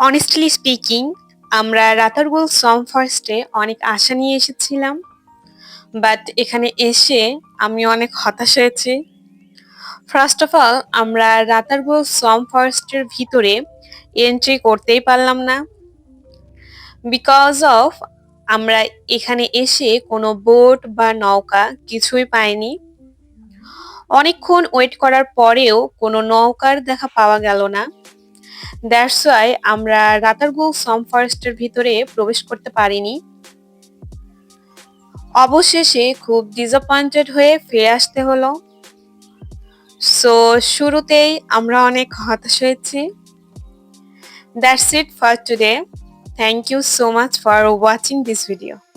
Honestly speaking আমরা রাতারগুল সম ফরেস্টে অনেক আশা নিয়ে এসেছিলাম বাট এখানে এসে আমি অনেক হতাশ হয়েছি। ফার্স্ট অফ অল আমরা রাতারগুল সম ফরেস্টের ভিতরে এন্ট্রি করতেই পারলাম না। বিকজ অফ আমরা এখানে এসে কোনো বোট বা নৌকা কিছুই পাইনি। অনেকক্ষণ ওয়েট করার পরেও কোনো নৌকার দেখা পাওয়া গেল না। দ্যাটস ওয়াই আমরা রাতারগুল সম ফরেস্টের ভিতরে প্রবেশ করতে পারিনি। অবশেষে খুব ডিসঅ্যাপয়েন্টেড হয়ে ফিরে আসতে হলো। সো শুরুতেই আমরা অনেক হতাশ হয়েছি। That's it for today thank you so much for watching this video